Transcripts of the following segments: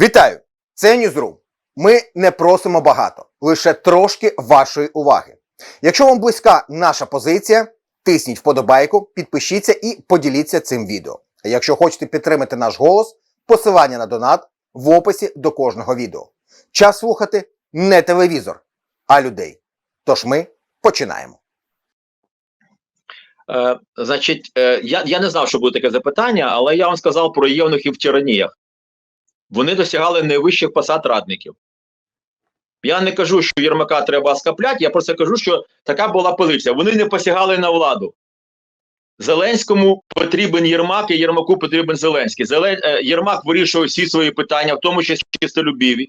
Вітаю! Це Ньюзрум. Ми не просимо багато, лише трошки вашої уваги. Якщо вам близька наша позиція, тисніть вподобайку, підпишіться і поділіться цим відео. А якщо хочете підтримати наш голос, посилання на донат в описі до кожного відео. Час слухати не телевізор, а людей. Тож ми починаємо. Е, значить, е, я, я не знав, що буде таке запитання, але я вам сказав про євнухів в тираніях. Вони досягали найвищих посад радників. Я не кажу, що Єрмака треба скапляти, я просто кажу, що така була позиція. Вони не посягали на владу. Зеленському потрібен Єрмак, і Єрмаку потрібен Зеленський. Зелен... е, Єрмак вирішує всі свої питання, в тому числі чистолюбіві,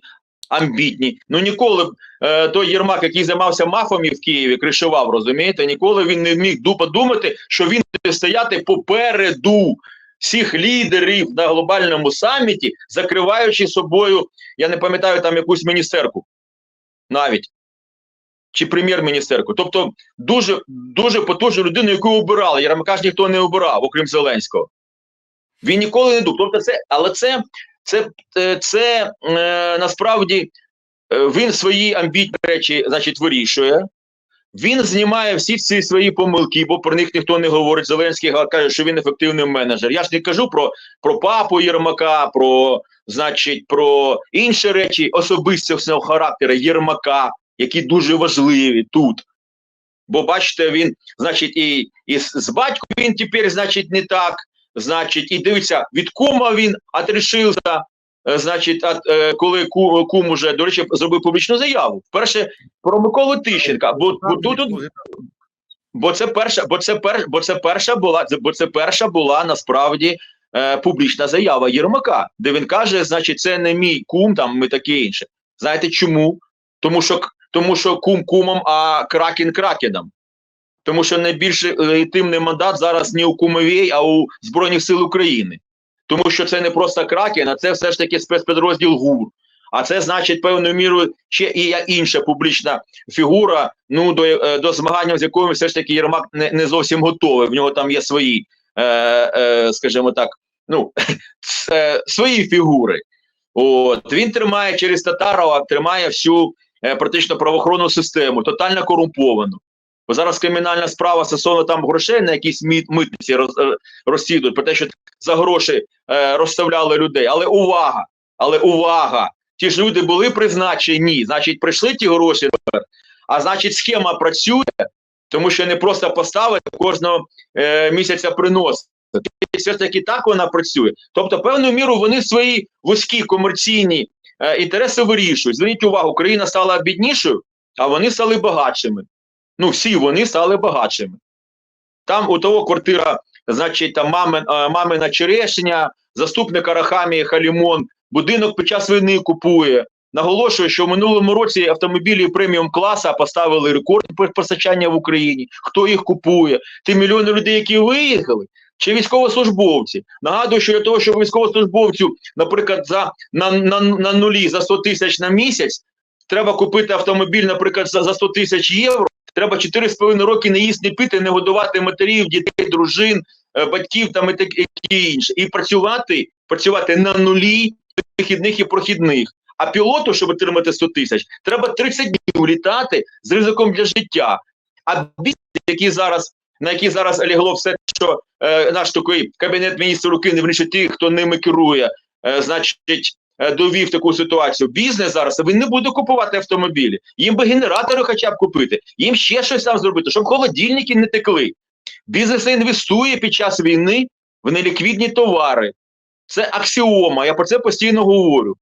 амбітні. Ну ніколи е, той Єрмак, який займався мафами в Києві, кришував, розумієте, ніколи він не міг ду- подумати, що він буде стояти попереду всіх лідерів на глобальному саміті, закриваючи собою, я не пам'ятаю там якусь міністерку навіть. Чи прем'єр-міністерку. Тобто дуже дуже потужну людину, яку обирали. Єрмака ж ніхто не обирав, окрім Зеленського. Він ніколи не думав. Тобто це, але це, це, це, це е, насправді е, він свої амбітні речі значить, вирішує. Він знімає всі ці свої помилки, бо про них ніхто не говорить. Зеленський каже, що він ефективний менеджер. Я ж не кажу про, про папу Єрмака, про, значить, про інші речі особистісного характеру Єрмака, які дуже важливі тут. Бо бачите, він, значить, і, і з, батьком він тепер, значить, не так. Значить, і дивіться, від кума він отрешився. Е, Значить, от, е, коли ку- кум уже, до речі, зробив публічну заяву. Перше про Миколу Тищенка, бо, бо тут, тут бо це перша, бо це пер, бо це перша була, бо це перша була насправді е, публічна заява Єрмака, де він каже, значить, це не мій кум, там ми таке інше. Знаєте чому? Тому що тому що кум кумом, а кракен кракеном. Тому що найбільш легітимний мандат зараз не у кумовій, а у Збройних сил України. Тому що це не просто кракен, а це все ж таки спецпідрозділ ГУР. А це значить певною мірою ще і інша публічна фігура, ну до, е, до змагання, з якою все ж таки Єрмак не, не зовсім готовий. В нього там є свої, е, е, скажімо так, ну е, свої фігури. От він тримає через Татарова, тримає всю е, практично правоохоронну систему, тотально корумповану. Бо зараз кримінальна справа стосовно там грошей на якісь митниці роз, е, розслідують про те, що за гроші е, розставляли людей. Але увага! Але увага! Ті ж люди були призначені, значить, прийшли ті гроші а значить, схема працює, тому що не просто поставити кожного е, місяця приносити. Все ж таки так вона працює. Тобто, певною мірою вони свої вузькі комерційні е, інтереси вирішують. Зверніть увагу, Україна стала біднішою, а вони стали багатшими. Ну, всі вони стали багатшими. Там у того квартира, значить, там е, мамина черешня, заступник Арахамії Халімон, будинок під час війни купує. Наголошую, що в минулому році автомобілі преміум класа поставили рекорд постачання в Україні. Хто їх купує? Ті мільйони людей, які виїхали, чи військовослужбовці. Нагадую, що для того, щоб військовослужбовцю, наприклад, за на, на, на нулі за 100 тисяч на місяць, треба купити автомобіль, наприклад, за, за 100 тисяч євро. Треба 4,5 роки не їсти, не пити, не годувати матерів, дітей, дружин, е, батьків там і таке інше. І працювати, працювати на нулі вихідних і прохідних. А пілоту, щоб отримати 100 тисяч, треба 30 днів літати з ризиком для життя. А бізнес, який зараз, на який зараз лягло все, що е, наш такий кабінет міністрів України, вирішує ті, хто ними керує, е, значить, довів таку ситуацію. Бізнес зараз він не буде купувати автомобілі. Їм би генератори хоча б купити, їм ще щось там зробити, щоб холодильники не текли. Бізнес інвестує під час війни в неліквідні товари. Це аксіома, я про це постійно говорю.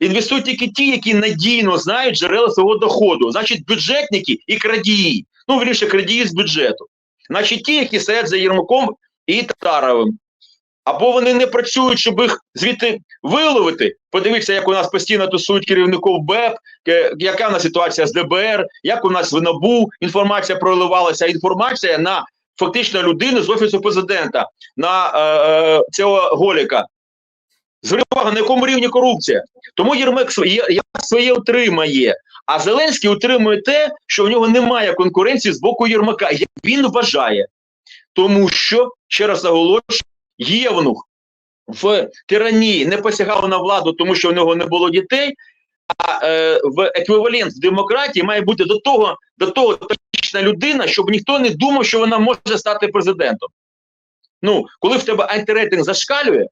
Інвестують тільки ті, які надійно знають джерела свого доходу. Значить, бюджетники і крадії. Ну, вірніше, крадії з бюджету. Значить, ті, які стоять за Єрмаком і Татаровим. Або вони не працюють, щоб їх звідти виловити. Подивіться, як у нас постійно тусують керівників БЕП, яка в нас ситуація з ДБР, як у нас в НАБУ інформація проливалася. Інформація на фактично людину з офісу президента, на е, е, цього голіка. Зверніть увагу, на якому рівні корупція. Тому Єрмак своє, утримає. А Зеленський утримує те, що в нього немає конкуренції з боку Єрмака. Як Він вважає. Тому що, ще раз наголошую, Євнух в тиранії не посягав на владу, тому що в нього не було дітей. А е, в еквівалент в демократії має бути до того, до того точна людина, щоб ніхто не думав, що вона може стати президентом. Ну, коли в тебе антирейтинг зашкалює,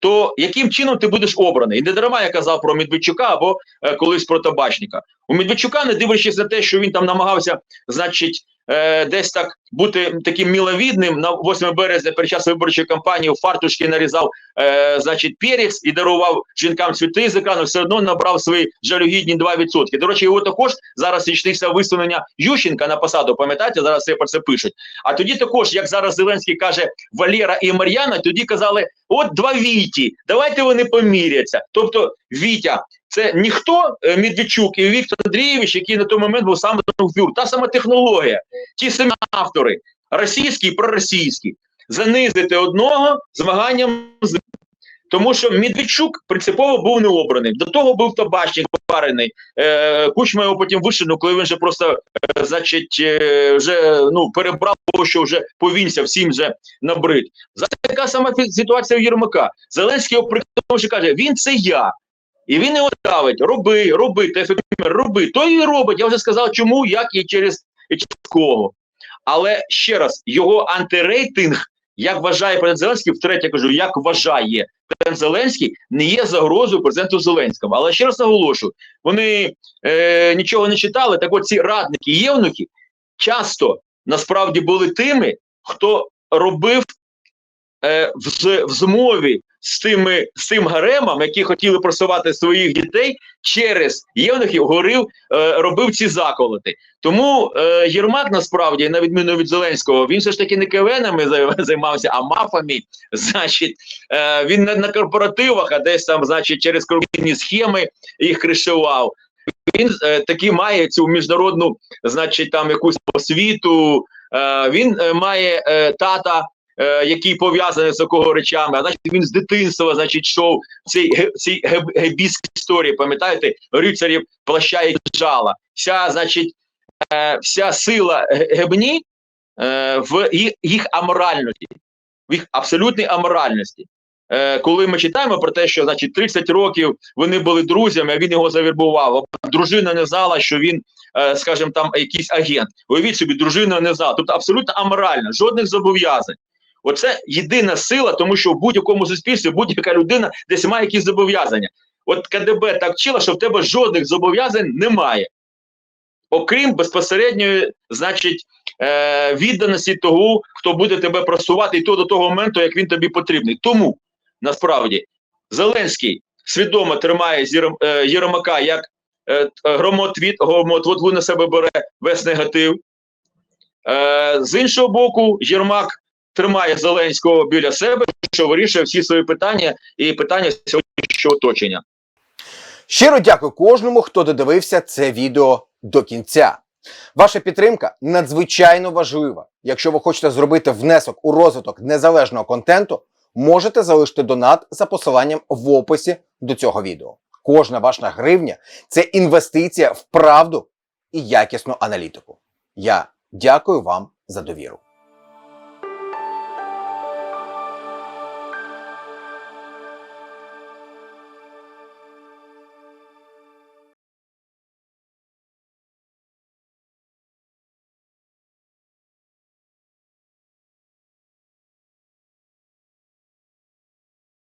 то яким чином ти будеш обраний? І не дарма я казав про Медведчука або е, колись про Табачника. У Медведчука, не дивлячись на те, що він там намагався, значить, е, десь так бути таким міловідним на 8 березня під час виборчої кампанії у фартушки нарізав, е, значить, перець і дарував жінкам цвіти з екрану, все одно набрав свої жалюгідні 2%. До речі, його також зараз річниця висунення Ющенка на посаду, пам'ятаєте, зараз все про це пишуть. А тоді також, як зараз Зеленський каже Валера і Мар'яна, тоді казали: от два Віті, давайте вони поміряться. Тобто, Вітя, це ніхто е, Медведчук і Віктор Андрійович, який на той момент був саме фюр, та сама технологія, ті самі автори, російські і проросійські, занизити одного змаганням з тому що Медведчук принципово був не обраний. До того був табачник попарений. Е, Кучма його потім вишинув, коли він вже просто, е, значить, е, вже ну перебрав, того, що вже повінся, всім вже набрид. Зараз така сама ситуація у Єрмака. Зеленський його при тому, що каже, він це я. І він його давить, роби, роби, ТФК, роби. То і робить. Я вже сказав, чому, як і через, і через кого. Але ще раз, його антирейтинг, як вважає президент Зеленський, втретє кажу, як вважає президент Зеленський, не є загрозою президенту Зеленському. Але ще раз наголошую, вони е, нічого не читали. Так от ці радники, євнухи часто насправді були тими, хто робив е, в, в змові з тими з тим гаремом, які хотіли просувати своїх дітей через євнухів, горив, е, робив ці заколоти. Тому е, Єрмак насправді, на відміну від Зеленського, він все ж таки не кевенами займався, а мафами. Значить, е, він не на корпоративах, а десь там, значить, через корупційні схеми їх кришував. Він е, таки має цю міжнародну, значить, там якусь освіту. Е, він е, має е, тата, е, який пов'язаний з такого речами. А значить, він з дитинства, значить, йшов в цій, ге- геб- гебійській історії, пам'ятаєте, рицарів плаща і жала. Вся, значить, е, вся сила гебні е, в їх, їх аморальності, в їх абсолютній аморальності. Е, коли ми читаємо про те, що значить 30 років вони були друзями, а він його завірбував. Дружина не знала, що він, е, скажімо, там якийсь агент. Уявіть собі, дружина не знала. Тобто абсолютно аморально, жодних зобов'язань. Оце єдина сила, тому що в будь-якому суспільстві будь-яка людина десь має якісь зобов'язання. От КДБ так вчила, що в тебе жодних зобов'язань немає, окрім безпосередньої, значить, е, відданості того, хто буде тебе просувати, і то до того моменту, як він тобі потрібний. Тому насправді Зеленський свідомо тримає е, Єрмака як е, громотвіт, громотводу на себе бере весь негатив. Е, з іншого боку, Єрмак тримає Зеленського біля себе, що вирішує всі свої питання і питання сьогоднішнього оточення. Щиро дякую кожному, хто додивився це відео до кінця. Ваша підтримка надзвичайно важлива. Якщо ви хочете зробити внесок у розвиток незалежного контенту, можете залишити донат за посиланням в описі до цього відео. Кожна ваша гривня це інвестиція в правду і якісну аналітику. Я дякую вам за довіру.